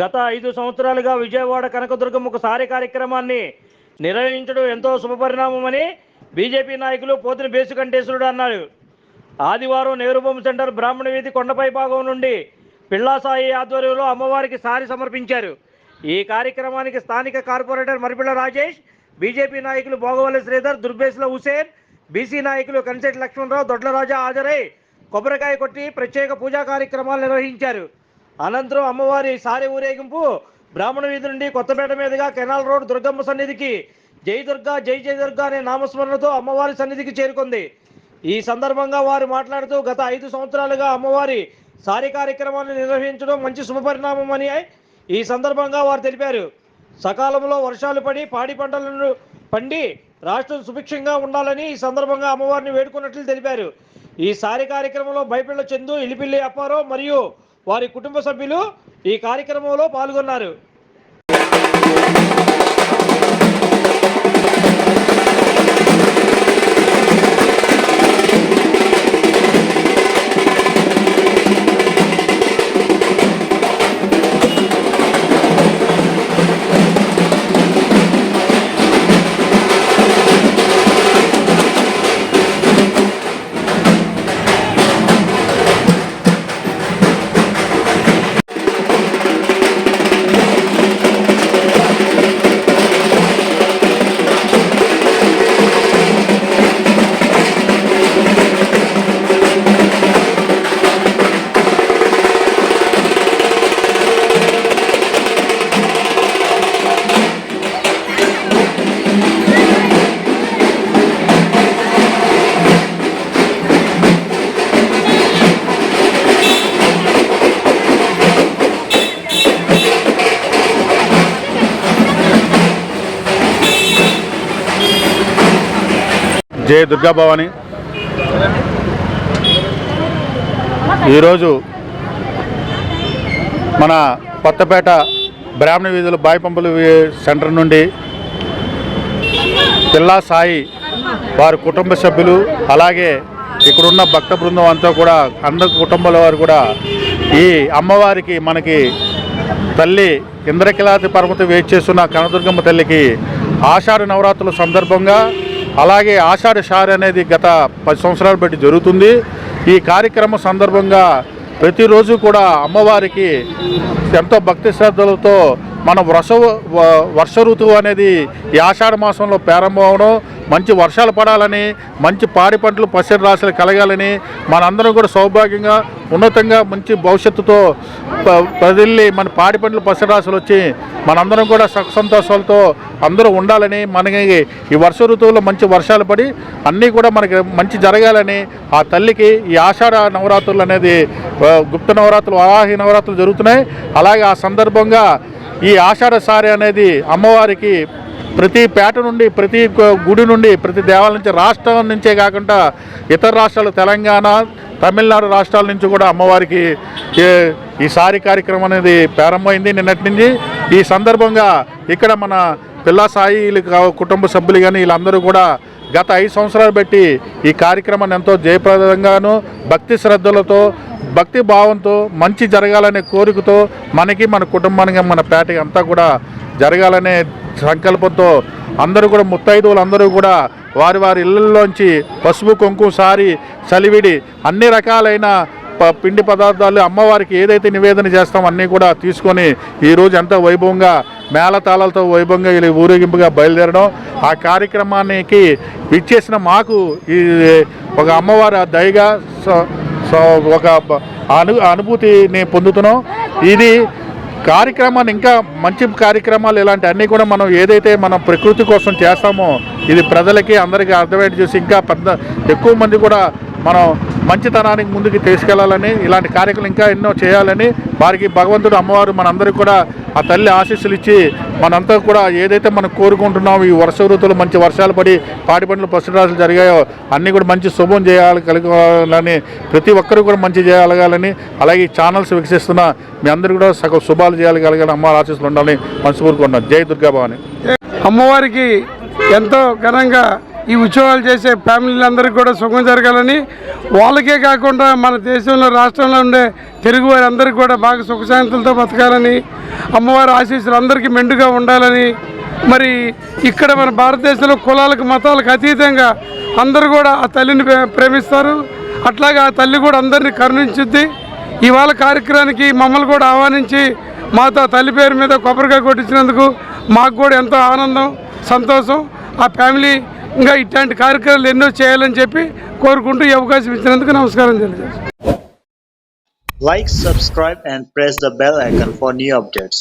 గత ఐదు సంవత్సరాలుగా విజయవాడ కనకదుర్గం ఒక సారి కార్యక్రమాన్ని నిర్వహించడం ఎంతో శుభపరిణామమని బీజేపీ నాయకులు పోతిన బేసుకంటేశ్వరుడు అన్నారు. ఆదివారం నెహ్రూబొమ్మ సెంటర్ బ్రాహ్మణ వీధి కొండపై భాగం నుండి పిల్లాసాయి ఆధ్వర్యంలో అమ్మవారికి సారి సమర్పించారు. ఈ కార్యక్రమానికి స్థానిక కార్పొరేటర్ మరిపిళ్ళ రాజేష్ బీజేపీ నాయకులు భోగవల్లి శ్రీధర్ దుర్బేసుల హుసేన్ బీసీ నాయకులు కనిశెట్టి లక్ష్మణరావు దొడ్లరాజా హాజరై కొబ్బరికాయ కొట్టి ప్రత్యేక పూజా కార్యక్రమాలు నిర్వహించారు. అనంతరం అమ్మవారి సారి ఊరేగింపు. బ్రాహ్మణ వీధి నుండి కొత్తపేట మీదుగా కెనాల్ రోడ్ దుర్గమ్మ సన్నిధికి జై దుర్గా జై జై దుర్గా అనే నామస్మరణతో అమ్మవారి సన్నిధికి చేరుకుంది. ఈ సందర్భంగా వారు మాట్లాడుతూ గత ఐదు సంవత్సరాలుగా అమ్మవారి సారి కార్యక్రమాన్ని నిర్వహించడం మంచి శుభపరిణామమని ఈ సందర్భంగా వారు తెలిపారు. సకాలంలో వర్షాలు పడి పాడి పంటలను పండి రాష్ట్రం సుభిక్షంగా ఉండాలని ఈ సందర్భంగా అమ్మవారిని వేడుకున్నట్లు తెలిపారు. ఈ సారి కార్యక్రమంలో బైపిళ్ళ చందు ఇలిపిల్లి అప్పారావు మరియు వారి కుటుంబ సభ్యులు ఈ కార్యక్రమంలో పాల్గొన్నారు. జయ దుర్గా భవాని. ఈరోజు మన కొత్తపేట బ్రాహ్మణ వీధుల బాయిపంపుల సెంటర్ నుండి పిల్లా సాయి వారి కుటుంబ సభ్యులు అలాగే ఇక్కడున్న భక్త బృందం అంతా కూడా అందరి కుటుంబాల వారు కూడా ఈ అమ్మవారికి మనకి తల్లి ఇంద్రకిలాతి పర్వతం వేచి చేస్తున్న కనదుర్గమ్మ తల్లికి ఆషాఢ నవరాత్రుల సందర్భంగా అలాగే ఆషాఢ షార్ అనేది గత పది సంవత్సరాలు బట్టి జరుగుతుంది. ఈ కార్యక్రమం సందర్భంగా ప్రతిరోజు కూడా అమ్మవారికి ఎంతో భక్తి శ్రద్ధలతో మన వర్ష వర్ష ఋతువు అనేది ఈ ఆషాఢ మాసంలో ప్రారంభం అవడం మంచి వర్షాలు పడాలని మంచి పాడి పంటలు పసిడి రాశులు కలగాలని మనందరం కూడా సౌభాగ్యంగా ఉన్నతంగా మంచి భవిష్యత్తుతో ప- ప్రజల్ని మన పాడి పంటలు పసిడి రాశులు వచ్చి మనందరం కూడా సుఖ సంతోషాలతో అందరూ ఉండాలని మనకి ఈ వర్ష ఋతువులో మంచి వర్షాలు పడి అన్నీ కూడా మనకి మంచి జరగాలని ఆ తల్లికి ఈ ఆషాఢ నవరాత్రులు అనేది గుప్త నవరాత్రులు అవాహి నవరాత్రులు జరుగుతున్నాయి. అలాగే ఆ సందర్భంగా ఈ ఆషాఢ సారి అనేది అమ్మవారికి ప్రతి పేట నుండి ప్రతి గుడి నుండి ప్రతి దేవాలయం నుంచి రాష్ట్రం నుంచే కాకుండా ఇతర రాష్ట్రాలు తెలంగాణ తమిళనాడు రాష్ట్రాల నుంచి కూడా అమ్మవారికి ఈ- సారి కార్యక్రమం అనేది ప్రారంభమైంది నిన్నటి నుంచి. ఈ సందర్భంగా ఇక్కడ మన పిల్లా సాయి కుటుంబ సభ్యులు కానీ వీళ్ళందరూ కూడా గత ఐదు సంవత్సరాలు బట్టి ఈ కార్యక్రమాన్ని ఎంతో జయప్రదంగాను భక్తి శ్రద్ధలతో భక్తి భావంతో మంచి జరగాలనే కోరికతో మనకి మన కుటుంబానికి మన పేటకి అంతా కూడా జరగాలనే సంకల్పంతో అందరూ కూడా ముత్తైదువులు అందరూ కూడా వారి వారి ఇళ్ళల్లోంచి పసుపు కొంకు సారి చలివిడి అన్ని రకాలైన ప- పిండి పదార్థాలు అమ్మవారికి ఏదైతే నివేదన చేస్తామో అన్నీ కూడా తీసుకొని ఈరోజు ఎంత వైభవంగా మేళతాళాలతో వైభవంగా వీళ్ళు ఊరేగింపుగా బయలుదేరడం ఆ కార్యక్రమానికి ఇచ్చేసిన మాకు ఈ ఒక అమ్మవారి దయగా సో- ఒక అను అనుభూతిని పొందుతున్నాం. ఇది కార్యక్రమాన్ని ఇంకా మంచి కార్యక్రమాలు ఇలాంటి అన్నీ కూడా మనం ఏదైతే మనం ప్రకృతి కోసం చేస్తామో ఇది ప్రజలకి అందరికీ అర్థమయ్యేది చూసి ఇంకా పెద్ద ఎక్కువ మంది కూడా మనం మంచితనానికి ముందుకు తీసుకెళ్ళాలని ఇలాంటి కార్యక్రమాలు ఇంకా ఎన్నో చేయాలని వారికి భగవంతుడు అమ్మవారు మనందరికీ కూడా ఆ తల్లి ఆశీస్సులు ఇచ్చి మనంతా కూడా ఏదైతే మనం కోరుకుంటున్నామో ఈ వర్ష ఋతువులు మంచి వర్షాలు పడి పాడి పంటలు పశురాశులు జరిగాయో అన్నీ కూడా మంచి శుభం చేయాలి కలగాలని ప్రతి ఒక్కరు కూడా మంచి చేయగలగాలని అలాగే ఈ ఛానల్స్ వికసిస్తున్న మీ అందరూ కూడా సగం శుభాలు చేయగలగాలని అమ్మ ఆశీస్సులు ఉండాలని మనసు కోరుకుంటున్నాను. జై దుర్గా భవాని. అమ్మవారికి ఎంతో ఘనంగా ఈ ఉద్యోగాలు చేసే ఫ్యామిలీలందరికీ కూడా సుఖం జరగాలని వాళ్ళకే కాకుండా మన దేశంలో రాష్ట్రంలో ఉండే తెలుగు వారందరికీ కూడా బాగా సుఖశాంతులతో బతకాలని అమ్మవారి ఆశీస్సులు అందరికీ మెండుగా ఉండాలని మరి ఇక్కడ మన భారతదేశంలో కులాలకు మతాలకు అతీతంగా అందరూ కూడా ఆ తల్లిని ప్రే- ప్రేమిస్తారు. అట్లాగే ఆ తల్లి కూడా అందరినీ కరుణించుద్ది. ఇవాళ కార్యక్రమానికి మమ్మల్ని కూడా ఆహ్వానించి మాతో తల్లి పేరు మీద కొబ్బరికాయ కొట్టించినందుకు మాకు కూడా ఎంతో ఆనందం సంతోషం. ఆ ఫ్యామిలీ ఇంకా ఇట్లాంటి కార్యక్రమాలు ఎన్నో చేయాలని చెప్పి కోరుకుంటూ ఈ అవకాశం ఇచ్చినందుకు నమస్కారం తెలియజేస్తాను Like, subscribe, and press the bell icon for new updates.